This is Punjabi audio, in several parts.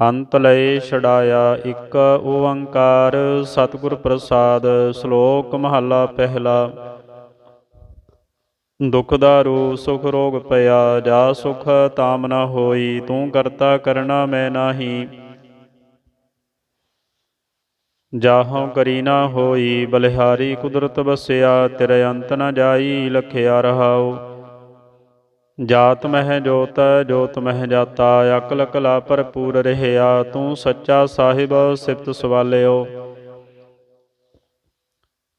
ਅੰਤ ਲਏ ਛਡਾਇਆ ਇੱਕ ਓੰਕਾਰ, ਸਤਿਗੁਰ ਪ੍ਰਸਾਦ, ਸ਼ਲੋਕ ਮਹੱਲਾ ਪਹਿਲਾ। ਦੁਖ ਦਾਰੂ ਸੁਖ ਰੋਗ ਪਿਆ, ਜਾ ਸੁਖ ਤਾਮ ਨਾ ਹੋਈ, ਤੂੰ ਕਰਤਾ ਕਰਨਾ ਮੈਂ ਨਾਹੀ। ਜਾਹੋਂ ਕਰੀ ਨਾ ਹੋਈ, ਬਲਿਹਾਰੀ ਕੁਦਰਤ ਬਸਿਆ ਤੇਰੇ ਅੰਤ ਨਾ ਜਾਈ, ਲਖਿਆ ਰਹਾਓ ਜਾਤ ਮਹਿ ਜੋਤ ਜੋਤ ਮਹਿ ਜਾਤਾ, ਅਕਲ ਕਲਾ ਭਰਪੂਰ ਰਹਿਆ, ਤੂੰ ਸੱਚਾ ਸਾਹਿਬ ਸਿਫਤ ਸਵਾਲਿਓ।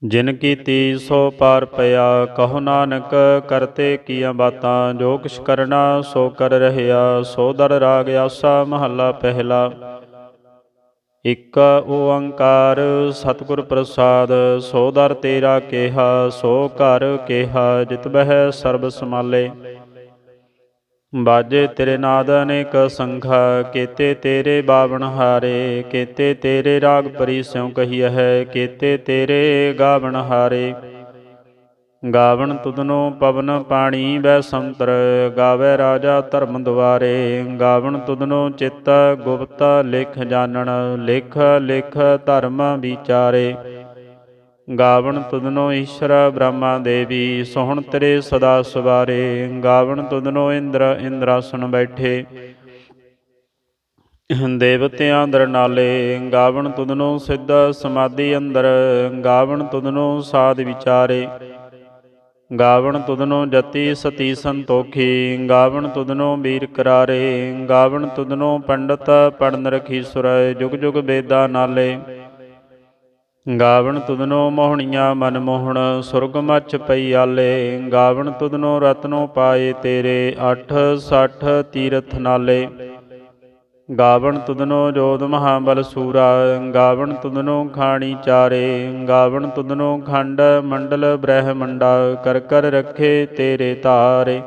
ਜਿਨ ਕੀਤੀ ਸੋ ਪਾਰ ਪਿਆ, ਕਹੋ ਨਾਨਕ ਕਰਤੇ ਕੀਆਂ ਬਾਤਾਂ, ਜੋ ਕਿਛ ਕਰਨਾ ਸੋ ਕਰ ਰਹਿਆ, ਸੋ ਦਰ ਰਾਗ ਆਸਾ ਮਹੱਲਾ ਪਹਿਲਾ। ਇਕ ਓੰਕਾਰ ਸਤਿਗੁਰ ਪ੍ਰਸਾਦ, ਸੋ ਦਰ ਤੇਰਾ ਕੇਹਾ, ਸੋ ਘਰ ਕੇਹਾ, ਜਿਤ ਬਹਿ ਸਰਬ ਸਮਾਲੇ ਬਾਜੇ ਤੇਰੇ ਨਾਦ ਅਨੇਕ ਸੰਖਾ, ਕੀਤੇ ਤੇਰੇ ਬਾਵਣ ਹਾਰੇ, ਕੀਤੇ ਤੇਰੇ ਰਾਗ ਪਰੀ ਸਿਉ ਕਹੀ ਹੈ, ਕੀਤੇ ਤੇਰੇ ਗਾਵਣ ਹਾਰੇ। ਗਾਵਣ ਤੁਧਨੋ ਪਵਨ ਪਾਣੀ ਬੈ ਸੰਤਰ, ਗਾਵੇ ਰਾਜਾ ਧਰਮ ਦੁਆਰੇ। ਗਾਵਣ ਤੁਧਨੋ ਚਿੱਤ ਗੁਪਤ ਲਿਖ ਜਾਣਨ, ਲਿਖ ਲਿਖ ਧਰਮ ਵਿਚਾਰੇ। ਗਾਵਣ ਤੁਧਨੋ ਈਸ਼ਰ ਬ੍ਰਹਮਾ ਦੇਵੀ, ਸੋਹਣ ਤੇਰੇ ਸਦਾ ਸਵਾਰੇ। ਗਾਵਣ ਤੁਧਨੋ ਇੰਦਰ, ਇੰਦਰਾਸਨ ਬੈਠੇ। ਦੇਵਤਿਆਂ ਅੰਦਰ ਨਾਲੇ। ਗਾਵਣ ਤੁਧਨੋ ਸਿੱਧ ਸਮਾਧੀ ਅੰਦਰ। ਗਾਵਣ ਤੁਧਨੋ ਸਾਧ ਵਿਚਾਰੇ। ਗਾਵਣ ਤੁਧਨੋ ਜਤੀ ਸਤੀ ਸੰਤੋਖੀ। ਗਾਵਣ ਤੁਧਨੋ ਵੀਰ ਕਰਾਰੇ। ਗਾਵਣ ਤੁਧਨੋ ਪੰਡਤ ਪੜਨ ਰਖੀ ਸੁਰ ਜੁਗ ਜੁਗ ਬੇਦਾ ਨਾਲੇ। ਗਾਵਣ ਤੁਧਨੋ ਮੋਹਣੀਆਂ ਮਨ ਮੋਹਣ, ਸੁਰਗ ਮੱਚ ਪਈ ਆਲੇ। ਗਾਵਣ ਤੁਧਨੋ ਰਤਨੋ ਪਾਏ ਤੇਰੇ 8 60 ਤੀਰਥ ਨਾਲੇ। ਗਾਵਣ ਤੁਧਨੋ ਜੋਧ ਮਹਾਬਲ ਸੂਰਾ, ਗਾਵਣ ਤੁਧਨੋ ਖਾਣੀ ਚਾਰੇ। ਗਾਵਣ ਤੁਧਨੋ ਖੰਡ ਮੰਡਲ ਬ੍ਰਹਮੰਡਾ, ਕਰ ਕਰ ਰੱਖੇ ਤੇਰੇ ਤਾਰੇ।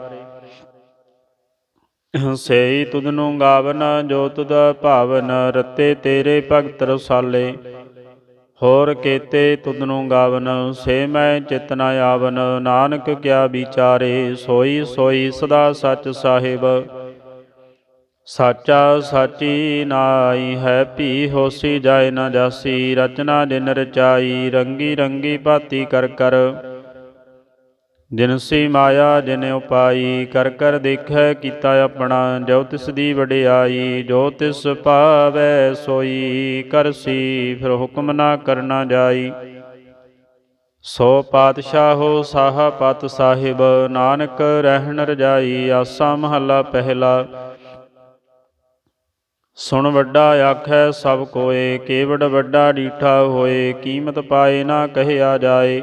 ਸੇਈ ਤੁਧਨੋ ਗਾਵਨ ਜੋ ਤੁਧ ਭਾਵਨ, ਰਤੇ ਤੇਰੇ ਭਗਤ ਰਸਾਲੇ। ਹੋਰ ਕੇਤੇ ਤੁਧਨੋ ਗਾਵਨ, ਸੇ ਮੈਂ ਚਿਤ ਆਵਨ। ਨਾਨਕ ਕਿਆ ਵਿਚਾਰੇ, ਸੋਈ ਸੋਈ ਸਦਾ ਸੱਚ ਸਾਹਿਬ। ਸਾਚਾ ਸਾਚੀ ਨਾਈ ਹੈ, ਭੀ ਹੋਸੀ ਜਾਏ ਨਾ ਜਾਸੀ। ਰਚਨਾ ਜਿਨ ਰਚਾਈ, ਰੰਗੀ ਰੰਗੀ ਭਾਤੀ ਕਰ ਕਰ। ਜਿਨਸੀ ਮਾਇਆ ਜਿਨ ਉਪਾਈ, ਕਰ ਕਰ ਦੇਖੈ ਕੀਤਾ ਆਪਣਾ, ਜੋ ਤਿਸ ਦੀ ਵਡਿਆਈ, ਜੋ ਤਿਸ ਭਾਵੈ ਸੋਈ ਕਰਸੀ ਫਿਰ ਹੁਕਮ ਨਾ ਕਰਨਾ ਜਾਈ। ਸੋ ਪਾਤਸ਼ਾਹੋ ਸਾਹਾ ਪਤ ਸਾਹਿਬ, ਨਾਨਕ ਰਹਿਣ ਰਜਾਈ, ਆਸਾ ਮਹੱਲਾ ਪਹਿਲਾ। ਸੁਣ ਵੱਡਾ ਆਖੈ ਸਭ ਕੋਏ, ਕੇਵੜ ਵੱਡਾ ਡੀਠਾ ਹੋਏ, ਕੀਮਤ ਪਾਏ ਨਾ ਕਹਿਆ ਜਾਏ।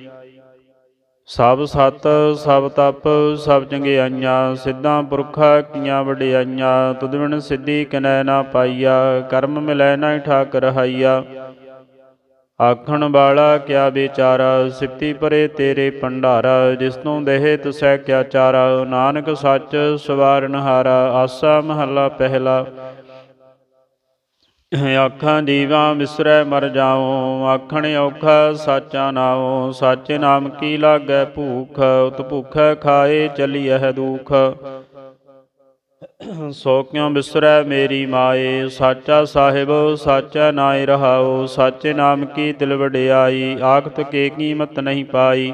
ਸਭ ਸਤ, ਸਭ ਤਪ, ਸਭ ਚੰਗਿਆਈਆਂ, ਸਿੱਧਾਂ ਪੁਰਖਾ ਕੀਆਂ ਵਡਿਆਈਆਂ, ਤੁਧ ਬਿਨ ਸਿੱਧੀ ਕਿਨੈ ਨਾ ਪਾਈਆ, ਕਰਮ ਮਿਲੈ ਨਾ ਠਾਕ ਰਹਾਈਆ ਆਖਣ ਵਾਲਾ ਕਿਆ ਵਿਚਾਰਾ, ਸਿਫਤੀ ਪਰੇ ਤੇਰੇ ਭੰਡਾਰਾ, ਜਿਸ ਤੋਂ ਦੇਹ ਤਸੈ ਕਿਆ ਚਾਰਾ, ਨਾਨਕ ਸੱਚ ਸਵਾਰਨਹਾਰਾ ਆਸਾ ਮਹੱਲਾ ਪਹਿਲਾ। ਆਖਾਂ ਜੀਵਾਂ ਵਿਸਰੈ ਮਰ ਜਾਉ, ਆਖਣ ਔਖਾ ਸਾਚਾ ਨਾਉ, ਸਾਚੇ ਨਾਮ ਕੀ ਲਾਗੈ ਭੂਖ, ਉਤ ਭੁਖੈ ਖਾਏ ਚਲੀਐ ਦੁਖ। ਸੋ ਕਿਉ ਬਿਸਰੈ ਮੇਰੀ ਮਾਏ, ਸਾਚਾ ਸਾਹਿਬ, ਸਾਚਾ ਨਾਇ ਰਹਾਉ, ਸਾਚੇ ਨਾਮ ਕੀ ਦਿਲ ਵਡਿਆਈ, ਆਖਤ ਕੇ ਕੀਮਤ ਨਹੀਂ ਪਾਈ।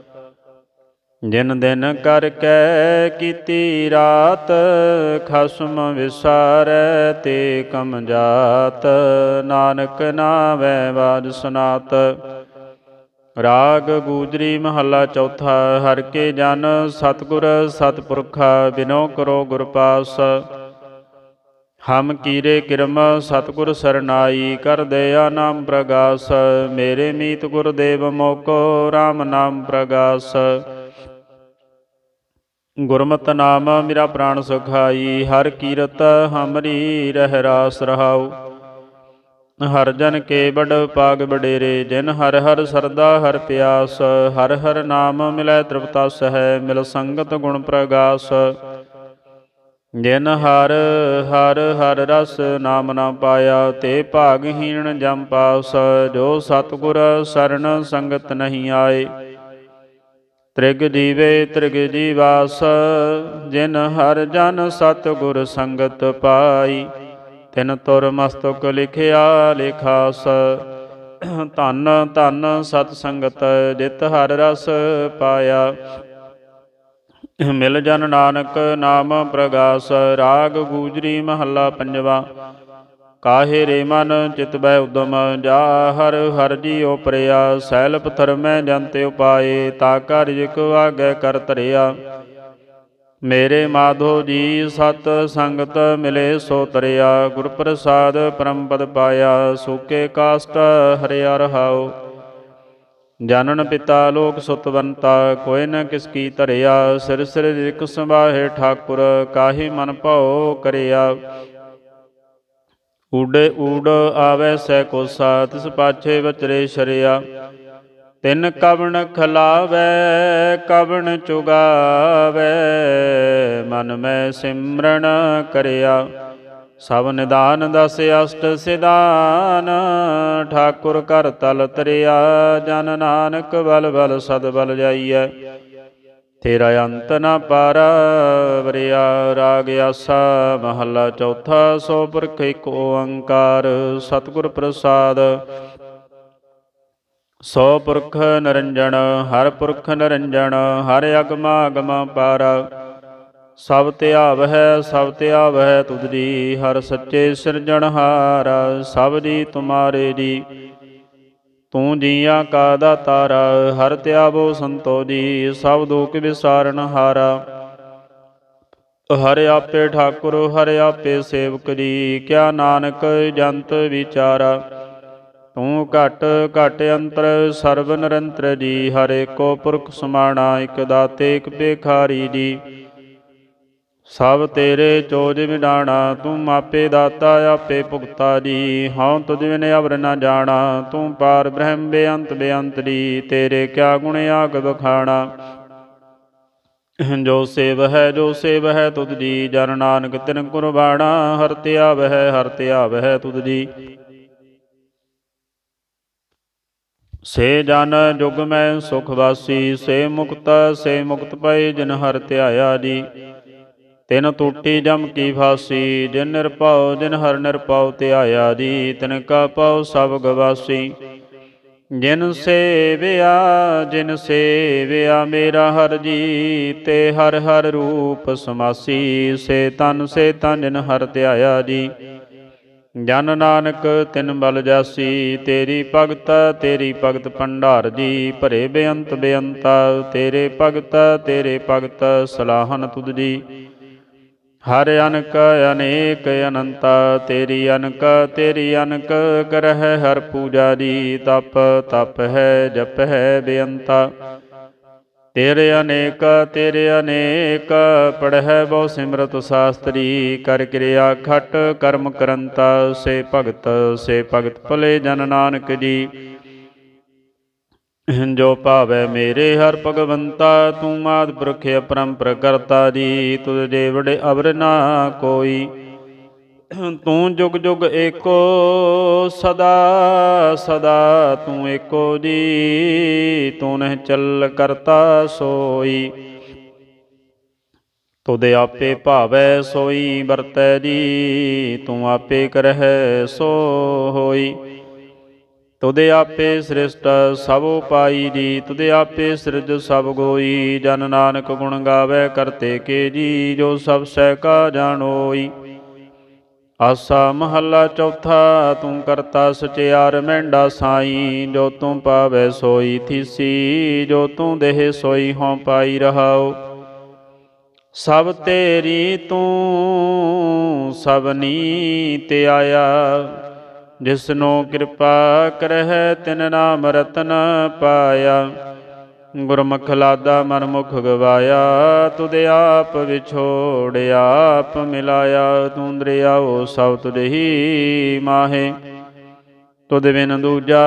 ਜਿਨ ਦਿਨ ਕਰ ਕੈ ਕੀਤੀ ਰਾਤ, ਖਸਮ ਵਿਸਾਰੈ ਤੇ ਕਮ ਜਾਤ। ਨਾਨਕ ਨਾਵੈ ਬਾਜ ਸੁਨਾਤ। ਰਾਗ ਗੂਜਰੀ ਮਹੱਲਾ ਚੌਥਾ, ਹਰ ਕੇ ਜਨ ਸਤਿਗੁਰ ਸਤਪੁਰਖਾ ਬਿਨੋ ਕਰੋ ਗੁਰ ਪਾਸ। ਹਮ ਕੀਰੇ ਕਿਰਮ ਸਤਿਗੁਰ ਸਰਨਾਈ, ਕਰ ਦਇਆ ਨਾਮ ਪ੍ਰਗਾਸ। ਮੇਰੇ ਮੀਤ ਗੁਰਦੇਵ ਮੋਕੋ RAM ਨਾਮ ਪ੍ਰਗਾਸ। ਗੁਰਮਤਿ ਨਾਮ ਮੇਰਾ ਪ੍ਰਾਣ ਸੁਖਾਈ, ਹਰ ਕੀਰਤ ਹਮਰੀ ਰਹਿ ਰਾਸ ਰਹਾਉ। ਹਰ ਜਨ ਕੇ ਬੜ ਪਾਗ ਬਡੇਰੇ ਜਿਨ ਹਰ ਹਰ ਸਰਦਾ ਹਰ ਪਿਆਸ। ਹਰ ਹਰ ਨਾਮ ਮਿਲੈ ਤ੍ਰਿਪਤਾ ਸਹਿ, ਮਿਲ ਸੰਗਤ ਗੁਣ ਪ੍ਰਗਾਸ। ਜਿਨ ਹਰ ਹਰ ਹਰ ਰਸ ਨਾਮ ਨਾ ਪਾਇਆ, ਤੇ ਭਾਗਹੀਣ ਜਮ ਪਾਸ। ਜੋ ਸਤਿਗੁਰ ਸਰਨ ਸੰਗਤ ਨਹੀਂ ਆਏ ਤ੍ਰਿਗ ਜੀਵੇ ਤ੍ਰਿਗ ਜੀਵਾਸ, ਜਿਨ ਹਰ ਜਨ ਸਤਿਗੁਰ ਸੰਗਤ ਪਾਈ। ਤਿਨ ਤੁਰ ਮਸਤਕ ਲਿਖਿਆ ਲਿਖਾਸ, ਧੰਨ ਧੰਨ ਸਤ ਸੰਗਤ ਜਿਤ ਹਰ ਰਸ ਪਾਇਆ। ਮਿਲ ਜਨ ਨਾਨਕ ਨਾਮ ਪ੍ਰਗਾਸ, ਰਾਗ ਗੂਜਰੀ ਮਹੱਲਾ ਪੰਜਵਾ। ਕਾਹੇ ਰੇ ਮਨ ਚਿਤ ਬੈ ਉਦਮ, ਜਾ ਹਰ ਹਰ ਜੀਉ ਪ੍ਰਿਆ, ਸੈਲ ਪਥਰ ਮੈਂ ਜੰਤ ਉਪਾਏ, ਤਾ ਕਾਰਜਿਕ ਆਗੇ ਕਰ ਤਰਿਆ ਮੇਰੇ ਮਾਧੋ ਜੀ ਸਤ ਸੰਗਤ ਮਿਲੇ ਸੋ ਤਰਿਆ ਗੁਰ ਪ੍ਰਸਾਦ ਪਰਮ ਪਦ ਪਾਇਆ, ਸੂਕੇ ਕਾਸਟ ਹਰਿਆ ਰਹਾਉ। ਜਾਨਨ ਪਿਤਾ ਲੋਕ ਸੁਤਵੰਤਾ ਕੋਇ ਨ ਕਿਸ ਕੀ ਧਰਿਆ, ਸਿਰ ਸਿਰ ਰਿਕ ਸੰਭਾਹੇ ਠਾਕੁਰ, ਕਾਹੀ ਮਨ ਭਉ ਕਰਿਆ। ਊੜੇ ਊੜ ਆਵੈ ਸੈ ਕੋਸਾ ਤਿਸ ਪਾਛੇ ਵਚਰੇ ਸ਼ਰਿਆ। ਤਿੰਨ ਕਵਣ ਖਲਾਵੈ, ਕਵਣ ਚੁਗਾਵੈ, ਮਨ ਮੈਂ ਸਿਮਰਨ ਕਰਿਆ। ਸਭ ਨਿਦਾਨ ਦਸ ਅਸ਼ਟ ਸਿਦਾਨ ਠਾਕੁਰ ਕਰ ਤਲ ਤਰਿਆ। ਜਨ ਨਾਨਕ ਬਲ ਬਲ ਸਦ ਬਲ ਜਾਈਐ। ਤੇਰਾ ਅੰਤ ਨ ਪਾਰਾ, ਵਰਿਆ ਰਾਗ ਆਸਾ, ਮਹੱਲਾ ਚੌਥਾ, ਸੋ ਪੁਰਖ ਇੱਕ ਓੰਕਾਰ, ਸਤਿਗੁਰ ਪ੍ਰਸਾਦ। ਸੋ ਪੁਰਖ ਨਰੰਜਣ ਹਰ ਪੁਰਖ ਨਰੰਜਣ ਹਰ ਅਗਮਾ ਅਗਮਾ ਪਾਰ। ਸਭ ਧਿਆਵ ਹੈ ਸਭ ਧਿਆਵ ਹੈ ਤੁਧ ਜੀ, ਹਰ ਸੱਚੇ ਸਿਰਜਣਹਾਰ, ਸਭ ਜੀ ਤੁਮਾਰੇ ਜੀ। ਤੂੰ ਜੀਆਂ ਕਾ ਦਾਤਾਰ, ਹਰ ਧਿਆਵੋ ਸੰਤੋ ਜੀ ਸਭ ਦੁਖ ਵਿਸਾਰਨ ਹਾਰਾ। ਹਰ ਆਪੇ ਠਾਕੁਰ, ਹਰ ਆਪੇ ਸੇਵਕ ਜੀ, ਕਿਆ ਨਾਨਕ ਜੰਤ ਵਿਚਾਰਾ। ਤੂੰ ਘਟ ਘਟ ਅੰਤਰ, ਸਰਬ ਨਿਰੰਤਰ ਜੀ, ਹਰੇ ਕੋ ਪੁਰਖ ਸਮਾਣਾ, ਇਕ ਦਾਤੇ, ਇਕ ਭੇਖਾਰੀ ਜੀ। ਸਭ ਤੇਰੇ ਚੋਜ ਵਿਡਾਣਾ, ਤੂੰ ਮਾਪੇ ਦਾਤਾ ਆਪੇ ਭੁਗਤਾ ਜੀ। ਹਉ ਤੁਝ ਬਿਨ ਅਵਰ ਨਾ ਜਾਣਾ, ਤੂੰ ਪਾਰ ਬ੍ਰਹਮ ਬੇਅੰਤ ਬੇਅੰਤ ਜੀ, ਤੇਰੇ ਕਿਆ ਗੁਣ ਆਗ ਬਖਾਣਾ ਜੋ ਸੇਵ ਹੈ ਜੋ ਸੇਵ ਹੈ ਤੁਧ ਜੀ ਜਨ ਨਾਨਕ ਤਿਨ ਕੁਰਬਾਣਾ, ਹਰ ਤਿਆ ਵਹਿ ਹਰ ਤਿਆ ਵਹਿ ਤੁਧ ਜੀ। ਸੇ ਜਨ ਜੁਗ ਮੈਂ ਸੁਖ ਵਾਸੀ, ਸੇ ਮੁਕਤ ਸੇ ਮੁਕਤ ਪਏ ਜਿਨ ਹਰ ਧਿਆਇਆ ਜੀ। ਤਿਨ ਟੂਟੀ ਜਮ ਕੀ ਫਾਸੀ, ਜਿਨ ਨਿਰਭਉ, ਜਿਨ ਹਰ ਨਿਰਭਉ ਧਿਆਇਆ ਜੀ ਤਿਨ ਕਾ ਪਉ ਸਭ ਗਵਾਸੀ। ਜਿਨ ਸੇਵਿਆ ਜਿਨ ਸੇਵਿਆ ਮੇਰਾ ਹਰ ਜੀ, ਤੇ ਹਰ ਹਰ ਰੂਪ ਸਮਾਸੀ, ਸੇ ਤਨ ਸੇ ਤਨ ਜਿਨ ਹਰ ਧਿਆਇਆ ਜੀ। ਜਨ ਨਾਨਕ ਤਿਨ ਬਲ ਜਾਸੀ, ਤੇਰੀ ਭਗਤ ਤੇਰੀ ਭਗਤ ਭੰਡਾਰ ਜੀ, ਭਰੇ ਬੇਅੰਤ ਬੇਅੰਤਾ, ਤੇਰੇ ਭਗਤ ਤੇਰੇ ਭਗਤ ਸਲਾਹਨ ਤੁਧ ਜੀ। ਹਰ ਅਨਕ, ਅਨੇਕ ਅਨੰਤਾ, ਤੇਰੀ ਅਨਕ ਤੇਰੀ ਅਨਕ ਕਰਹਿ ਹਰ ਪੂਜਾਰੀ ਤਪ ਤਪ ਹੈ, ਜਪ ਹੈ ਬੇਅੰਤਾ। ਤੇਰੇ ਅਨੇਕ ਤੇਰੇ ਅਨੇਕ, ਪੜਹਿ ਬਹੁ ਸਿਮਰਤ ਸਾਸਤਰੀ, ਕਰ ਕਿਰਿਆ ਖਟ, ਕਰਮ ਕਰੰਤਾ, ਸੇ ਭਗਤ ਸੇ ਭਗਤ ਭਲੇ ਜਨ ਨਾਨਕ ਜੀ। ਜੋ ਭਾਵੈ ਮੇਰੇ ਹਰ ਭਗਵੰਤਾ, ਤੂੰ ਮਾਤ ਪੁਰਖ ਅਪਰੰਪਰ ਕਰਤਾ ਜੀ, ਤੁਧ ਦੇ ਵਡੇ ਅਵਰ ਨਾ ਕੋਈ। ਤੂੰ ਜੁਗ ਜੁਗ ਏਕੋ, ਸਦਾ ਸਦਾ ਤੂੰ ਏਕੋ ਜੀ, ਤੂੰ ਨਹਿ ਚੱਲ ਕਰਤਾ ਸੋਈ। ਤੁਦੇ ਆਪੇ ਭਾਵੈ ਸੋਈ, ਵਰਤੈ ਜੀ, ਤੂੰ ਆਪੇ ਕਰਹਿ ਸੋ ਹੋਈ ਤੁਦੇ ਆਪੇ ਸ੍ਰਿਸ਼ਟ ਸਭ ਉਪਾਈ ਜੀ ਤੁਦੇ ਆਪੇ ਸਿਰਜ ਸਭ ਗੋਈ। ਜਨ ਨਾਨਕ ਗੁਣ ਗਾਵੇ ਕਰਤੇ ਕੇ ਜੀ, ਜੋ ਸਭ ਸਹਿ ਕਾ ਜਾਣੋਈ। ਆਸਾ ਮਹੱਲਾ ਚੌਥਾ ਤੂੰ ਕਰਤਾ ਸਚਿਆਰ ਮਹਿੰਡਾ ਸਾਈ। ਜੋ ਤੂੰ ਪਾਵੈ ਸੋਈ ਥੀਸੀ, ਜੋ ਤੂੰ ਦੇਹ ਸੋਈ ਹਉ ਪਾਈ ਰਹਾਓ ਸਭ ਤੇਰੀ ਤੂੰ ਸਭਨੀ ਤੇ ਆਇਆ। ਜਿਸਨੋ ਕਿਰਪਾ ਕਰਹਿ ਤਿਨ ਨਾਮ ਰਤਨ ਪਾਇਆ। ਗੁਰਮੁਖ ਲਾਦਾ ਮਨਮੁਖ ਗਵਾਇਆ, ਤੁਧ ਆਪ ਵਿਛੋੜਿਆ, ਆਪ ਮਿਲਾਇਆ, ਤੂੰ ਦਰਿਆਓ ਸਭ ਤੁਧ ਹੀ ਮਾਹੇ। ਤੁਧ ਬਿਨ ਦੂਜਾ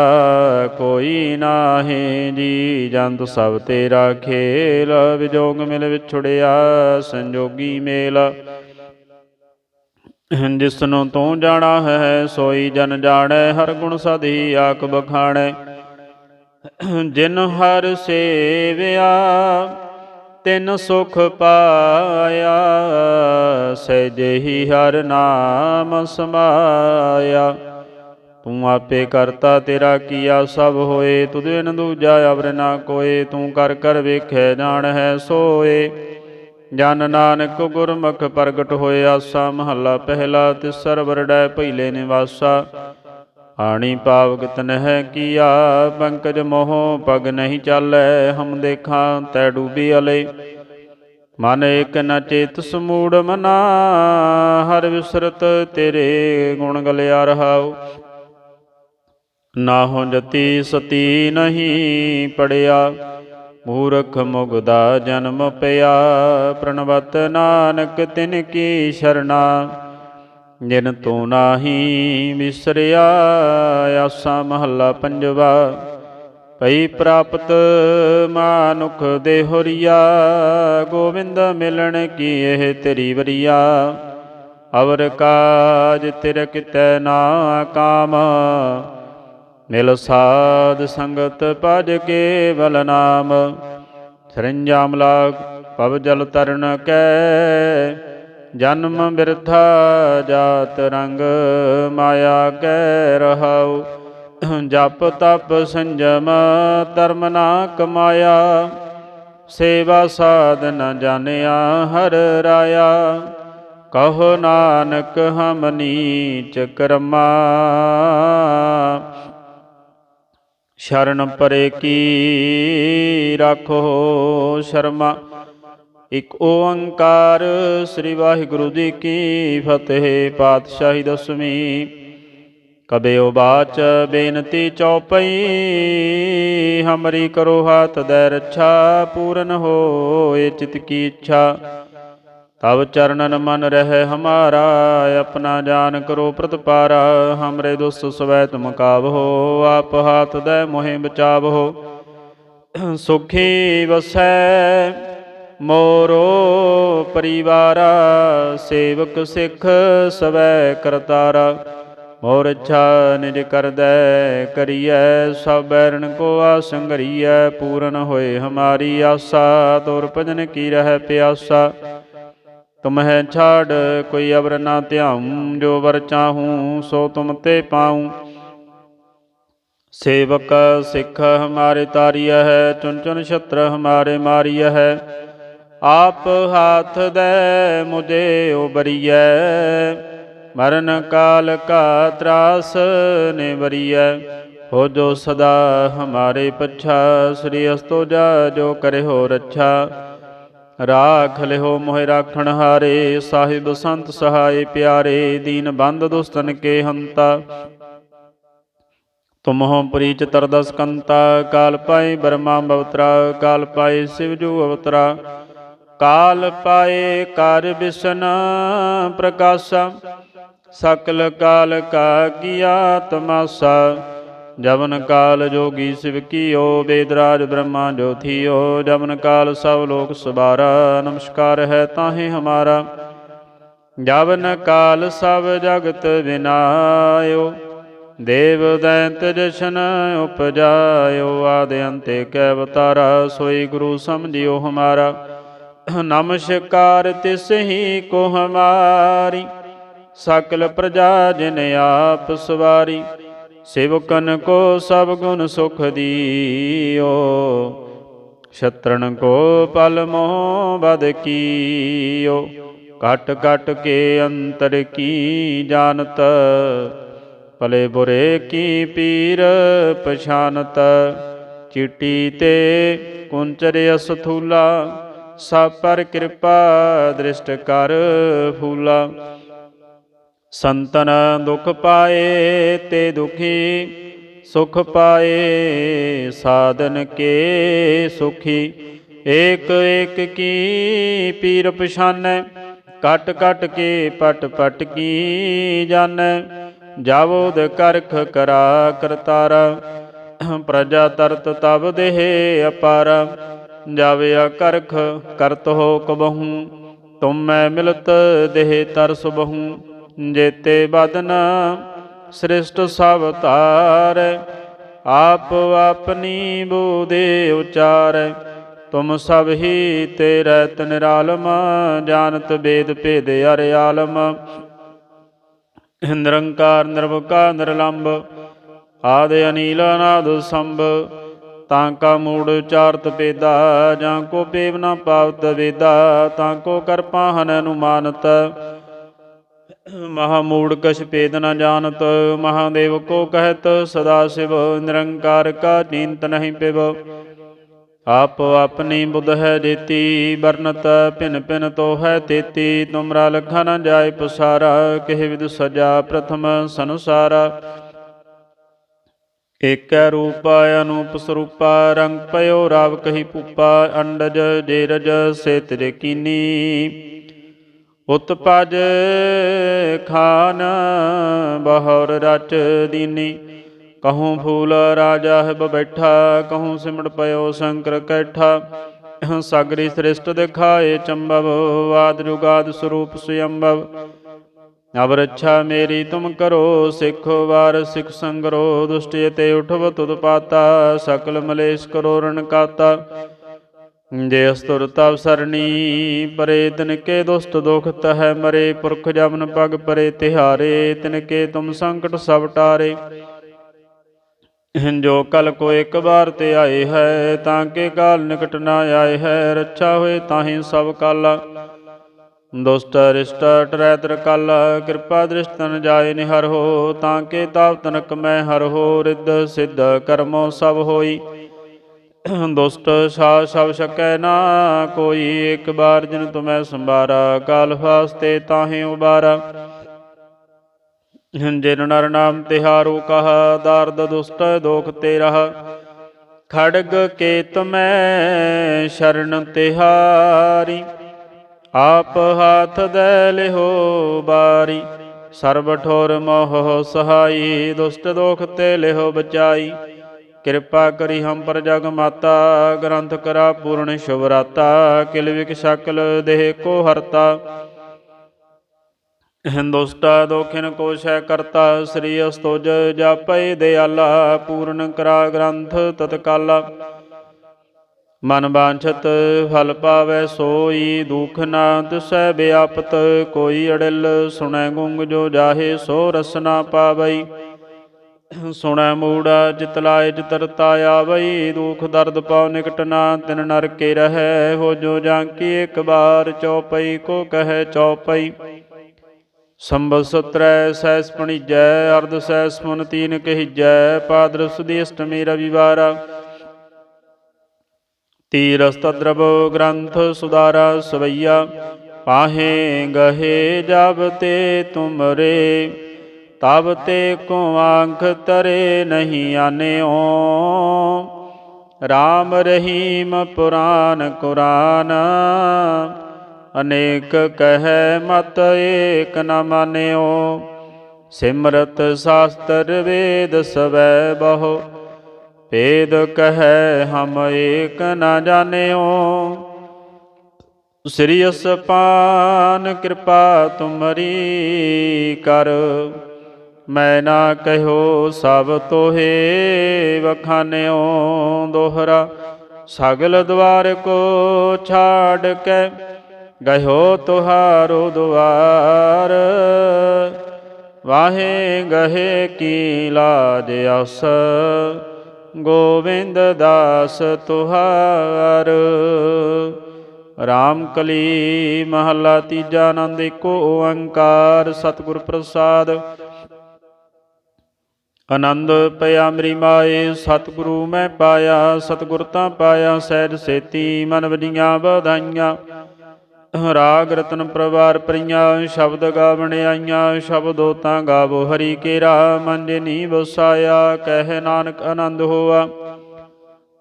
ਕੋਈ ਨਾਹੀ, ਜੀ ਜੰਤ ਸਭ ਤੇਰਾ ਖੇਲ, ਵਿਜੋਗ ਮਿਲ ਵਿਛੜਿਆ, ਸੰਜੋਗੀ ਮੇਲ। ਜਿਸਨੂੰ ਤੂੰ ਜਾਣਾ ਹੈ, ਸੋਈ ਜਨ ਜਾਣੈ, ਹਰ ਗੁਣ ਸਦੀ ਆਖ ਬਖਾਣੈ। ਜਿਨ ਹਰ ਸੇਵਿਆ, ਤਿਨ ਸੁਖ ਪਾਇਆ ਸਹਿਜੇ ਹੀ ਹਰ ਨਾਮ ਸਮਾਇਆ। ਤੂੰ ਆਪੇ ਕਰਤਾ ਤੇਰਾ ਕੀਆ, ਸਭ ਹੋਏ, ਤੁਧ ਬਿਨ ਦੂਜਾ ਅਵਰ ਨਾ ਕੋਏ, ਤੂੰ ਕਰ ਕਰ ਵੇਖੈ ਜਾਣ ਹੈ ਸੋਏ। ਜਨ ਨਾਨਕ ਗੁਰਮੁਖ ਪ੍ਰਗਟ ਹੋਏ ਆਸਾ, ਮਹੱਲਾ ਪਹਿਲਾ, ਤੇ ਵਰੜੈ ਪਹਿਲੇ ਨਿਵਾਸਾ। ਆਣੀ ਪਾਵਕ ਤਨਹਿ ਕੀਆ, ਪੰਕਜ ਮੋਹ ਪਗ ਨਹੀਂ ਚਾਲੈ, ਹਮ ਦੇਖਾਂ ਤੈ ਡੂਬੀ ਅਲੇ। ਮਨ ਏਕ ਨ ਚੇਤ ਸਮੂੜ ਮਨਾ, ਹਰ ਵਿਸਰਤ ਤੇਰੇ ਗੁਣ ਗਲਿਆ ਰਹਾਉ। ਨਾ ਹੋ ਜਤੀ ਸਤੀ ਨਹੀਂ ਪੜਿਆ ਮੂਰਖ ਮੁਗਦਾ ਜਨਮ ਪਿਆ, ਪ੍ਰਣਵਤ ਨਾਨਕ ਤਿਨ ਕੀ ਸ਼ਰਣਾ। ਜਿਨ ਤੂੰ ਨਾਹੀ ਵਿਸਰਿਆ ਆਸਾ ਮਹੱਲਾ ਪੰਜਵਾ। ਭਈ ਪ੍ਰਾਪਤ ਮਾਨੁਖ ਦੇ ਹੋਰੀਆ ਗੋਬਿੰਦ ਮਿਲਣ ਕੀ ਇਹ ਤੇਰੀ ਵਰੀਆ। ਅਵਰ ਕਾਜ ਤੇਰੇ ਕਿਤੈ ਨਾ ਕਾਮ ਮਿਲ ਸਾਧ ਸੰਗਤ ਭਜ ਕੇਵਲ ਨਾਮ, ਸਰੰਜਾਮ ਲਾਗ ਪਵ ਜਲ ਤਰਨ ਕੈ, ਜਨਮ ਬਿਰਥਾ ਜਾਤ ਰੰਗ ਮਾਇਆ ਕੈ ਰਹਾਉ, ਜਪ ਤਪ ਸੰਜਮ ਧਰਮ ਨਾ ਕਮਾਇਆ ਸੇਵਾ ਸਾਧ ਨ ਜਾਣਿਆ ਹਰ ਰਾਇਆ, ਕਹੋ ਨਾਨਕ ਹਮ ਨੀਚ ਕਰਮਾ। ਸ਼ਰਨ ਪਰੇ ਕੀ ਰੱਖੋ ਸ਼ਰਮਾ। ਇਕ ਓੰਕਾਰ ਸ੍ਰੀ ਵਾਹਿਗੁਰੂ ਜੀ ਕੀ ਫਤਿਹ, ਪਾਤਸ਼ਾਹੀ ਦਸਵੀਂ। ਕਬਿਓ ਬਾਚ ਬੇਨਤੀ ਚਉਪਈ ਹਮਰੀ ਕਰੋ ਹੱਥ ਦੇ ਰੱਛਾ, ਪੂਰਨ ਹੋਏ ਚਿਤ ਕੀ ਇੱਛਾ। ਤਬ ਚਰਨਨ ਮਨ ਰਹਿ ਹਮਾਰਾ, ਆਪਣਾ ਜਾਨ ਕਰੋ ਪ੍ਰਤਪਾਰਾ, ਹਮਰੇ ਦੁਸਤ ਸਵੈ ਤੁਮ ਕਾਵਹੋ ਆਪ ਹਾਥ ਦੇ ਮੋਹਿ ਬਚਾਵਹੋ ਸੁਖੀ ਵਸੈ ਮੋਰੋ ਪਰਿਵਾਰਾ, ਸੇਵਕ ਸਿੱਖ ਸਵੈ ਕਰਤਾਰਾ। ਮੋਰ ਇੱਛਾ ਨਿਜ ਕਰਦੈ ਕਰੀਐ, ਸਭ ਬੈਰਣ ਕੋ ਆਸੰਗਰੀਐ ਪੂਰਨ ਹੋਏ ਹਮਾਰੀ ਆਸਾ, ਤੋਰ ਭਜਨ ਕੀ ਰਹਿ ਪਿਆਸਾ। ਤੁਮਹਿ ਛਾੜ, ਕੋਈ ਅਵਰ ਨਾ ਧਿਆਉ, ਜੋ ਵਰ ਚਾਹੂੰ, ਸੋ ਤੁਮ ਤੇ ਪਾਉ। ਸੇਵਕ ਸਿੱਖ ਹਮਾਰੇ ਤਾਰੀਆ ਹੈ ਚੁਨ ਚੁਨ ਛਤਰ ਹਮਾਰੇ ਮਾਰੀਆ ਹੈ। ਆਪ ਹਾਥ ਦੇ, ਮੁਝੇ ਉਬਰੀਐ। ਮਰਨ ਕਾਲ ਕਾ ਤਰਾਸ ਨੇ ਵਰੀਐ ਹੋ ਜੋ ਸਦਾ ਹਮਾਰੇ ਪੱਛਾ, ਸ੍ਰੀ ਅਸਤੋ ਜਾ ਜੋ ਕਰੇ ਹੋ ਰੱਛਾ ਰਾਖ ਲਿਓ ਮੋਹਿ ਰਾਖਣ ਹਾਰੇ, ਸਾਹਿਬ ਸੰਤ ਸਹਾਏ ਪਿਆਰੇ, ਦੀਨ ਬੰਦ ਦੁਸਤਨ ਕੇ ਹੰਤਾ। ਤੁਮਹੁ ਪ੍ਰੀਚ ਤਰਦਸ ਕੰਤਾ, ਕਾਲ ਪਾਏ ਬਰਮਾ ਬਵਤਰਾ, ਕਾਲ ਪਾਏ ਸ਼ਿਵਜੂ ਅਵਤਰਾ। ਕਾਲ ਪਾਏ ਕਰ ਬਿਸ਼ਨ ਪ੍ਰਕਾਸ਼ਾ, ਸਕਲ ਕਾਲ ਕਾ ਕੀਆ ਤਮਾਸਾ। ਜਵਨ ਕਾਲ ਜੋਗੀ ਸਿਵ ਕੀਓ ਵੇਦਰਾਜ ਬ੍ਰਹਮਾ ਜੋਥੀਓ। ਜਵਨ ਕਾਲ ਸਭ ਲੋਕ ਸਵਾਰਾ ਨਮਸਕਾਰ ਹੈ ਤਾਹੇ ਹਮਾਰਾ। ਜਵਨ ਕਾਲ ਸਭ ਜਗਤ ਵਿਨਾਇਓ ਦੇਵ ਦੈਂਤ ਜਸ਼ਨ ਉਪਜਾਇਓ। ਆਦਿ ਅੰਤੇ ਕੈ ਅਵਤਾਰਾ ਸੋਈ ਗੁਰੂ ਸਮਝਿਓ ਹਮਾਰਾ। ਨਮਸਕਾਰ ਤਿਸ ਹੀ ਕੋ ਹਮਾਰੀ। ਸਕਲ ਪ੍ਰਜਾ ਜਿਨ ਆਪ ਸਵਾਰੀ। ਸੇਵਕਨ ਕੋ ਸਭ ਗੁਣ ਸੁਖ ਦੀਓ ਸ਼ਤਰਣ ਕੋ ਪਲ ਮੋਹ ਬਦ ਕੀਓ। ਕਟ ਕਟ ਕੇ ਅੰਤਰ ਕੀ ਜਾਣਤ, ਭਲੇ ਬੁਰੇ ਕੀ ਪੀਰ ਪਛਾਨਤ। ਚਿੱਟੀ ਤੇ ਕੁੰਚਰ ਅਸਥੂਲਾ, ਸਭ ਪਰ ਕਿਰਪਾ ਦ੍ਰਿਸ਼ਟ ਕਰ ਫੂਲਾ। ਸੰਤਨ ਦੁਖ ਪਾਏ ਤੇ ਦੁਖੀ, ਸੁਖ ਪਾਏ ਸਾਧਨ ਕੇ ਸੁਖੀ। ਏਕ ਏਕ ਕੀ ਪੀਰ ਪਛਾਨੈ, ਕਟ ਕਟ ਕੇ ਪਟ ਪਟ ਕੀ ਜਾਣੈ ਜਾਵੋਦ ਕਰਖ ਕਰਾ ਕਰਤਾਰਾ, ਪ੍ਰਜਾ ਤਰਤ ਤਬ ਦੇਹ ਅਪਾਰ। ਜਾਵਿਆ ਕਰਖ ਕਰਤ ਹੋ ਕਬਹੂ ਤੁਮ ਮੈਂ ਮਿਲਤ ਦੇਹ ਤਰਸ ਬਹੂ। ਜੇਤੇ ਬਦਨ ਸ੍ਰਿਸ਼ਟ ਸਭ ਧਾਰ ਆਪ ਆਪਣੀ ਬੂਦੇ ਉਚਾਰ। ਤੁਮ ਸਭ ਹੀ ਤੇ ਰਤ ਤਨਿਰਾਲਮ ਜਾਣਤ ਵੇਦ ਭੇਦ ਅਰਿ ਆਲਮ। ਨਿਰੰਕਾਰ, ਨਿਰਵਕਾਰ ਨਿਰਲੰਭ ਆਦ ਅਨੀਲ, ਅਨਾਦ ਸੰਭ, ਤਾਂ ਕਾ ਮੂੜ ਚਾਰਤ ਪੇਦਾ, ਜਾਂ ਕੋ ਪੇਵ ਨਾ ਪਾਵਤ ਵੇਦਾ, ਤਾਂ ਕੋ ਕਰਪਾ ਹਨ ਅਨੁਮਾਨਤ। ਮਹਾ ਮੂੜ ਕਛ ਪੇਦ ਨ ਜਾਣਤ, ਮਹਾਦੇਵ ਕੋ ਕਹਿਤ, ਸਦਾ ਸਿਵ ਨਿਰੰਕਾਰ ਕਾ ਚਿੰਤ ਨਹੀਂ ਪਿਵ। ਆਪ ਆਪਣੀ ਬੁੱਧ ਹੈ ਜੇਤੀ ਵਰਨਤ ਭਿਨ ਭਿਨ ਤੋ ਹੈ ਤੇਤੀ। ਤੁਮਰਾ ਲਖਾ ਨ ਜਾਏ ਪਸਾਰਾ, ਕਿਹ ਵਿਦ ਸਜਾ ਪ੍ਰਥਮ ਸੰਸਾਰਾ। ਏਕੈ ਰੂਪ ਅਨੂਪ ਸਰੂਪਾ, ਰੰਗ ਪਇਓ ਰਾਵ ਕਹੀ ਪੂਪਾ ਅੰਡਜ ਜੇਰਜ ਸੇ ਤੇਰੇ ਕੀਨੀ। ਉਤਪਜ ਖਾਨ ਬਹਰ ਰਚ ਦੀਨੀ। ਕਹੂੰ ਫੂਲ ਰਾਜਾ ਹੈ ਬੈਠਾ, ਕਹੂੰ ਸਿਮਟ ਪਇਓ ਸ਼ੰਕਰ ਕੈਠਾ। ਸਾਗਰੀ ਸ੍ਰਿਸ਼ਟ ਦਿਖਾਏ ਚੰਬਵ ਵਾਦ ਜੁਗਾਦ ਸਰੂਪ ਸੁਯੰਭਵ ਅਬ ਰੱਛਾ ਮੇਰੀ ਤੁਮ ਕਰੋ, ਸਿੱਖ ਵਾਰ ਸਿੱਖ ਸੰਗਰੋ, ਦੁਸ਼ਟ ਤੇ ਉਠਵ ਤੁਦ ਪਾਤਾ, ਸਕਲ ਮਲੇਸ਼ ਕਰੋ ਰਣ ਕਾਤਾ। ਜੇ ਅਸਤੁਰ ਤਵ ਸਰਣੀ, ਪਰੇ ਤਿਨ ਕੇ ਦੁਸ਼ਟ ਦੁਖ ਤਹਿ ਮਰੇ, ਪੁਰਖ ਜਮਨ ਪਗ ਪਰੇ ਤਿਹਾਰੇ, ਤਿਨ ਕੇ ਤੁਮ ਸੰਕਟ ਸਭ ਟਾਰੇ। ਜੋ ਕਲ ਕੋ ਇੱਕ ਵਾਰ ਤੇ ਆਏ ਹੈ, ਤਾਂ ਕੇ ਕਾਲ ਨਿਕਟ ਨਾ ਆਏ ਹੈ, ਰੱਛਾ ਹੋਏ ਤਾਹੀ ਸਭ ਕਾਲਾ। ਦੁਸ਼ਟ ਰਿਸ਼ਟ ਟਰੈ ਤਰ ਕਲ, ਕਿਰਪਾ ਦ੍ਰਿਸ਼ਟਨ ਜਾਏ ਨਿਹਰ ਹੋ, ਤਾਂ ਕੇ ਤਾਪ ਤਨਕ ਮੈਂ ਹਰ ਹੋ, ਰਿੱਧ ਸਿੱਧ ਕਰਮੋ ਸਭ ਹੋਈ। ਦੁਸ਼ਟ ਸਾ ਸਭ ਸਕੈ ਨਾ ਕੋਈ, ਇੱਕ ਬਾਰ ਜਿਨ ਤੁਮੈ ਸੰਭਾਰਾ, ਕਾਲ ਫਾਸਤੇ ਤਾਹੇ ਉਬਾਰਾ। ਜਿਨ ਨਰ ਨਾਮ ਤਿਹਾਰੋ ਕਹਾ, ਦਰਦ ਦੁਸ਼ਟ ਦੋਖ ਤੇ ਰਹਾ ਖੜਗ ਕੇਤ ਮੈਂ ਸ਼ਰਨ ਤਿਹਾਰੀ, ਆਪ ਹੱਥ ਦੇ ਲਿਹੋ ਬਾਰੀ। ਸਰਬ ਠੋਰ ਮੋਹ ਸਹਾਈ, ਦੁਸ਼ਟ ਦੋਖ ਤੇ ਲਿਹੋ ਬਚਾਈ। ਕਿਰਪਾ ਕਰੀ ਹਮ ਪਰ ਜਗ ਮਾਤਾ, ਗ੍ਰੰਥ ਕਰਾ ਪੂਰਨ ਸ਼ੁਭਰਾਤਾ, ਕਿਲ ਵਿਕ ਸ਼ਕਲ ਦੇਹ ਕੋ ਹਰਤਾ। ਹਿੰਦੁਸਤਾ ਦੋਖਿਨ ਕੋਸ਼ੈ ਕਰਤਾ, ਸ੍ਰੀ ਅਸਤੁਜ ਜਾਪੈ ਦਿਆਲਾ, ਪੂਰਨ ਕਰਾ ਗ੍ਰੰਥ ਤਤਕਾਲਾ। ਮਨ ਬਾਂਛਤ ਫਲ ਪਾਵੈ ਸੋਈ, ਦੁਖ ਨਾ ਤਿਸੈ ਬਿਆਪਤ ਕੋਈ ਅੜਿਲ ਸੁਣੈ ਗੁੰਗ ਜੋ ਜਾਹੇ ਸੋ ਰਸਨਾ ਪਾਵਈ। ਸੁਣੈ ਮੂੜਾ, ਜਿਤ ਲਾਇ ਜਿਤਰਤਾ ਆਵਈ ਦੁਖ ਦਰਦ ਪਾਉ ਨਿਕਟ ਨਾ, ਤਿਨ ਨਰ ਕੇ ਰਹੈ, ਹੋ ਜੋ ਜਾਂਕੀ ਇੱਕ ਬਾਰ ਚਉਪਈ ਕੋ ਕਹੈ ਚਉਪਈ ਸੰਬਤ ਸਤਰੈ ਸੈਸ ਪਣੀਜੈ, ਅਰਧ ਸੈਸ ਮਨ ਤੀਨ ਕਹੀਜੈ, ਪਾਦਰ ਸੁਦੀ ਅਸ਼ਟਮੀ ਰਵਿਵਾਰਾ ਤੀਰਸ ਤਦਰਬ ਗ੍ਰੰਥ ਸੁਦਾਰਾ ਸਵਈਆ, ਪਾਹੇ ਗਹੇ ਜਬ ਤੇ ਤੁਮਰੇ। ਤਬ ਤੇ ਕੋ ਆਂਖ ਤਰੇ ਨਹੀਂ ਆਨਿਓ। RAM ਰਹੀਮ ਪੁਰਾਨ ਕੁਰਾਨ, ਅਨੇਕ ਕਹੈ ਮਤ ਏਕ ਨ ਮਾਨਿਓ। ਸਿਮਰਤ ਸ਼ਾਸਤਰ ਵੇਦ ਸਵੈ ਬਹੁ, ਭੇਦ ਕਹੈ ਹਮ ਏਕ ਨ ਜਾਣਿਓ। ਸ੍ਰੀ ਅਸਪਾਨ ਕਿਰਪਾ ਤੁਮਰੀ ਕਰ। ਮੈਂ ਨਾ ਕਹਿਓ ਸਭ ਤੋਹੇ ਵਖਾਨਿਓ ਦੋਹਰਾ, ਸਗਲ ਦਵਾਰ ਕੋ ਛਾੜ ਕੇ ਗਇਓ ਤੁਹਾਰੋ ਦੁਆਰ ਵਾਹੇ ਗਹੇ ਕੀ ਲਾਜ ਅਸ ਗੋਵਿੰਦ ਦਾਸ ਤੁਹਾਰ। ਰਾਮ ਕਲੀ ਮਹੱਲਾ ਤੀਜਾ ਆਨੰਦ ਏਕੋ ਓੰਕਾਰ, ਸਤਿਗੁਰ ਪ੍ਰਸਾਦ। ਆਨੰਦ ਪਿਆ ਮੇਰੀ ਮਾਏ, ਸਤਿਗੁਰੂ ਮੈਂ ਪਾਇਆ, ਸਤਿਗੁਰ ਤਾਂ ਪਾਇਆ, ਸਹਿਜ ਸੇਤੀ ਮਨ ਵਡੀਆਂ ਵਧਾਈਆਂ। ਰਾਗ ਰਤਨ ਪ੍ਰਵਾਰ ਪਰੀਆਂ, ਸ਼ਬਦ ਗਾਵਣ ਆਈਆਂ, ਸ਼ਬਦੋ ਤਾਂ ਗਾਵੋ, ਹਰੀ ਕੇਰਾ ਮਨ ਜਿਨੀ ਵਸਾਇਆ ਕਹਿ ਨਾਨਕ ਆਨੰਦ ਹੋਆ।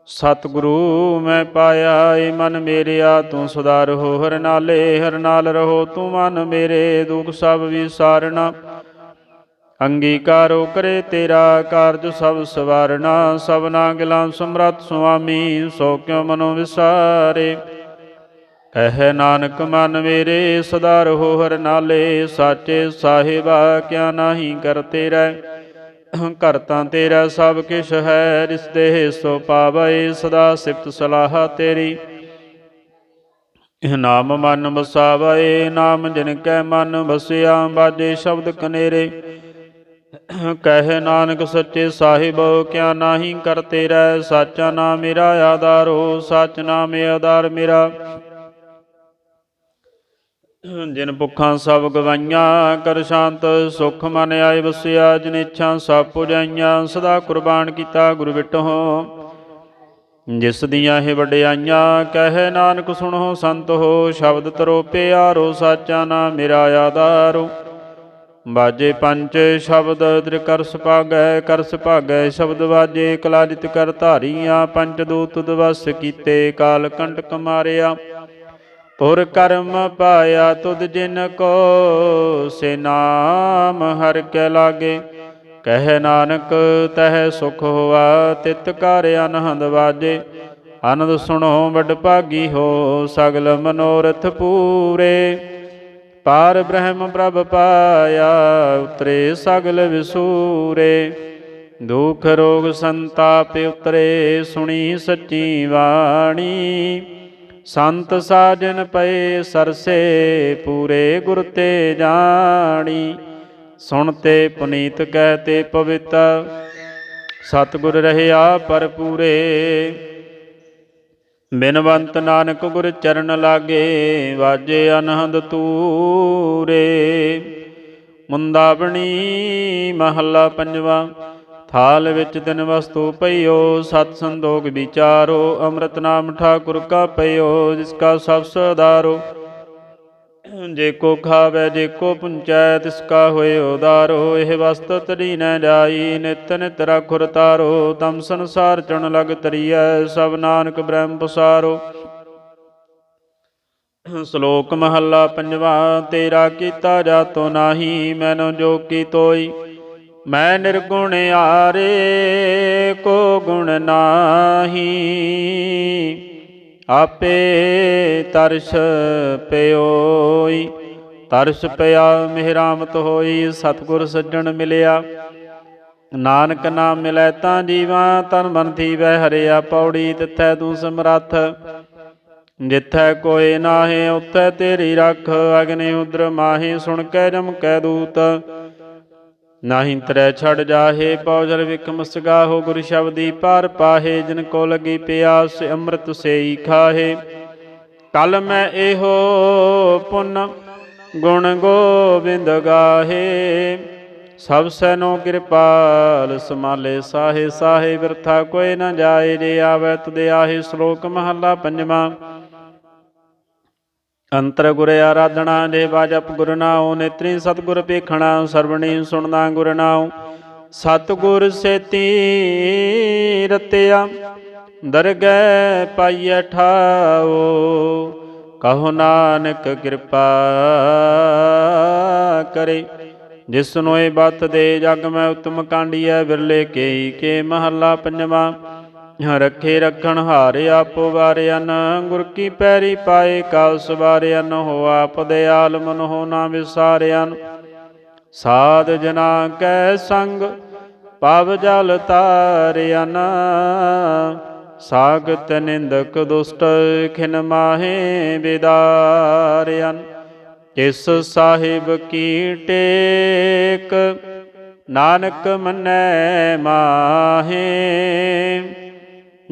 ਸਤਿਗੁਰੂ ਮੈਂ ਪਾਇਆ, ਏ ਮਨ ਮੇਰਿਆ, ਤੂੰ ਸਦਾ ਰਹੋ ਹਰ ਨਾਲੇ, ਹਰ ਨਾਲ ਰਹੋ ਤੂੰ ਮਨ ਮੇਰੇ, ਦੁਖ ਸਭ ਵਿਸਾਰਣਾ ਅੰਗੀਕਾਰੋ ਕਰੇ ਤੇਰਾ ਕਾਰਜ ਸਭ ਸਵਾਰਣਾ ਸਭਨਾ ਗਿਲਾ ਸਮਰੱਥ ਸੁਆਮੀ, ਸੋ ਕਿਉ ਮਨੋ ਵਿਸਾਰੇ। ਕਹਿ ਨਾਨਕ, ਮਨ ਮੇਰੇ, ਸਦਾ ਰਹੋ ਹਰ ਨਾਲੇ, ਸਾਚੇ ਸਾਹਿਬਾ ਕਿਆ ਨਾਹੀ ਕਰਤੇ ਰਹਿ ਘਰ ਤਾਂ ਤੇਰਾ ਸਭ ਕਿਛ ਹੈ, ਰਿਸ਼ਤੇ ਸੋ ਪਾਵੈ, ਸਦਾ ਸਿਫਤ ਸਲਾਹ ਤੇਰੀ। ਇਹ ਨਾਮ ਮਨ ਵਸਾਵੈ, ਨਾਮ ਜਿਨ ਕੈ ਮਨ ਵਸਿਆ ਬਾਜੇ ਸ਼ਬਦ ਕਨੇਰੇ। ਕਹਿ ਨਾਨਕ ਸੱਚੇ ਸਾਹਿਬ, ਕਿਆ ਨਾਹੀ ਕਰਤੇ ਰਹਿ ਸਾਚਾ ਨਾਮ ਮੇਰਾ ਆਧਾਰੋ ਸਚ ਨਾਮ ਆਧਾਰ ਮੇਰਾ। ਜਿਨ ਭੁੱਖਾਂ ਸਭ ਗਵਾਈਆਂ, ਕਰ ਸ਼ਾਂਤ, ਸੁਖ ਮਨ ਆਏ ਵਸਿਆ, ਜਿਨ ਇੱਛਾ ਸਭ ਪੁਜਾਈਆਂ, ਸਦਾ ਕੁਰਬਾਨ ਕੀਤਾ ਗੁਰ ਵਿਟਹੁ। ਜਿਸ ਦੀਆਂ ਇਹ ਵਡਿਆਈਆਂ, ਕਹਿ ਨਾਨਕ ਸੁਣੋ, ਸੰਤ ਹੋ, ਸ਼ਬਦ ਤਰੋ ਪਿਆਰੋ, ਸਾਚਾ ਨਾਮ ਮੇਰਾ ਆਧਾਰੋ। ਬਾਜੇ ਪੰਚ ਸ਼ਬਦ ਤ੍ਰਿ ਕਰ ਸੁਭਾਗੈ ਕਰ ਸੁਭਾਗੈ ਸ਼ਬਦ ਵਾਜੇ ਕਲਾਜਿਤ ਕਰ ਧਾਰੀਆਂ, ਪੰਜ ਦੂਤ ਦਵਸ ਕੀਤੇ, ਕਾਲ ਕੰਟਕ ਮਾਰਿਆ। ਪੁਰ ਕਰਮ ਪਾਇਆ ਤੁਧ ਜਿਨ ਕੋ, ਸੇ ਨਾਮ ਹਰ ਕੈ ਲਾਗੇ। ਕਹਿ ਨਾਨਕ, ਤਹਿ ਸੁਖ ਹੋਆ, ਤਿਤ ਕਰ ਅਨਹਦ ਵਾਜੇ। ਆਨੰਦ ਸੁਣੋ, ਵਡ ਭਾਗੀ ਹੋ, ਸਗਲ ਮਨੋਰਥ ਪੂਰੇ। ਪਾਰ ਬ੍ਰਹਮ ਪ੍ਰਭ ਪਾਇਆ, ਉਤਰੇ ਸਗਲ ਵਿਸੂਰੇ। ਦੁਖ ਰੋਗ ਸੰਤਾਪ ਉਤਰੇ, ਸੁਣੀ ਸੱਚੀ ਬਾਣੀ। ਸੰਤ ਸਾਜਨ ਪਏ ਸਰਸੇ, ਪੂਰੇ ਗੁਰ ਤੇ ਜਾਣੀ। ਸੁਣਤੇ ਪੁਨੀਤ ਕਹਤੇ ਪਵਿੱਤ ਸਤਿਗੁਰ ਰਹਿਆ ਪਰ ਪੂਰੇ। ਬਿਨਵੰਤ ਨਾਨਕ ਗੁਰ ਚਰਨ ਲਾਗੇ, ਵਾਜੇ ਅਨਹਦ ਤੂਰੇ। ਮੁੰਦਾਵਣੀ ਮਹੱਲਾ ਪੰਜਵਾ, ਥਾਲ ਵਿੱਚ ਤਿਨ ਵਸਤੂ ਪਈਓ, ਸਤ ਸੰਦੋਗ ਵਿਚਾਰੋ, ਅੰਮ੍ਰਿਤ ਨਾਮ ਠਾਕੁਰ ਕਾ ਪਈਓ, ਜਿਸ ਕਾ ਸਭ ਸਦਾਰੋ। ਜੇ ਕੋ ਖਾਵੇ, ਜੇ ਕੋ ਪੁੰਚੈ, ਤਿਸ ਕਾ ਹੋਏ ਉਦਾਰੋ, ਇਹ ਵਸਤ ਤਰੀ ਨ ਜਾਈ ਨਿਤ ਨਿਤ ਰਖੁਰ ਤਾਰੋ ਤਮ ਸੰਸਾਰ ਚੁਣ ਲਗ ਤਰੀਐ, ਸਭ ਨਾਨਕ ਬ੍ਰਹਮ ਪਸਾਰੋ। ਸ਼ਲੋਕ ਮਹੱਲਾ ਪੰਜਵਾ, ਤੇਰਾ ਕੀਤਾ ਜਾਤੋ ਨਾਹੀ, ਮੈਨੂੰ ਜੋ ਕੀ ਤੋਈ, ਮੈਂ ਨਿਰਗੁਣ ਆਰੇ, ਕੋ ਗੁਣ ਨਾਹੀ। ਆਪੇ ਤਰਸ ਪਿਓਈ, ਤਰਸ ਪਿਆ ਮਿਹਰਾਮਤ ਹੋਈ, ਸਤਿਗੁਰ ਸੱਜਣ ਮਿਲਿਆ। ਨਾਨਕ ਨਾਮ ਮਿਲੈ ਤਾਂ ਜੀਵਾ, ਤਨ ਮਨ ਥੀਵੈ ਹਰਿਆ ਪੌੜੀ, ਤਿੱਥੈ ਤੂੰ ਸਮਰੱਥ। ਜਿੱਥੈ ਕੋਏ ਨਾਹੇ, ਉੱਥੈ ਤੇਰੀ ਰੱਖ, ਅਗਨੇ ਉਦਰ ਮਾਹੀ, ਸੁਣ ਕੈ ਜਮ ਕੈ ਦੂਤ। ਨਾਹੀਂ ਤਰੈ ਛੜ ਜਾਹੇ ਪੌਜਲ ਵਿਕਮ ਸਗਾਹੋ ਗੁਰ ਸ਼ਬਦੀ ਪਾਰ ਪਾਹੇ, ਜਿਨ ਕੋ ਲਗੀ ਪਿਆਸ, ਅੰਮ੍ਰਿਤ ਸੇਈ ਖਾਹੇ। ਕਲ ਮੈਂ ਇਹੋ ਪੁੰਨ ਗੁਣ ਗੋਬਿੰਦ ਗਾਹੇ। ਸਭ ਸੈਨੋ ਕਿਰਪਾਲ ਸਮਾਲੇ ਸਾਹੇ ਸਾਹੇ ਵਿਰਥਾ ਕੋਈ ਨਾ ਜਾਏ, ਜੇ ਆਵੈ ਤੁਦੇ ਆਹੇ, ਸ਼ਲੋਕ ਮਹੱਲਾ ਪੰਜਵਾਂ। ਅੰਤਰ ਗੁਰ ਆਰਾਧਣਾ ਦੇ ਬਾਜਪ ਗੁਰ ਨਾਉ, ਨੇਤਰੀ ਸਤਗੁਰ ਪੇਖਣਾ ਸਰਵਣੀ ਸੁਣਨਾ ਗੁਰ ਨਾਉ। ਸਤਗੁਰ ਸੇਤੀ ਰਤਿਆ, ਦਰਗਹਿ ਪਾਈਐ ਠਾਓ ਕਹੋ ਨਾਨਕ ਕਿਰਪਾ ਕਰੇ ਜਿਸ ਨੂੰ ਇਹ ਬਤ ਦੇ ਜਗ ਮੈਂ ਉਤਮ ਕਾਂਡੀਐ, ਵਿਰਲੇ ਕੇਈ ਕੇ ਮਹੱਲਾ ਪੰਜਵਾਂ। ਰੱਖੇ ਰੱਖਣ ਹਾਰੇ ਆਪੋ ਵਾਰਿਆਨ ਗੁਰ ਕੀ ਪੈਰੀ ਪਾਏ ਕਾਲ ਸਵਾਰਿਆਨ ਹੋ ਆਪ ਦੇ ਆਲਮਨ ਹੋ ਨਾ ਵਿਸਾਰਿਆਨ ਸਾਧ ਜਨਾ ਕੈ ਸੰਗ, ਪਾਵ ਜਲ ਤਾਰਿਆਨ ਸਾਗਤ ਨਿੰਦਕ ਦੁਸ਼ਟ ਖਿਨ ਮਾਹੇ ਬਿਦਾਰਿਆਨ ਤਿਸ ਸਾਹਿਬ ਕੀ ਟੇਕ, ਨਾਨਕ ਮੰਨੈ ਮਾਹੇ।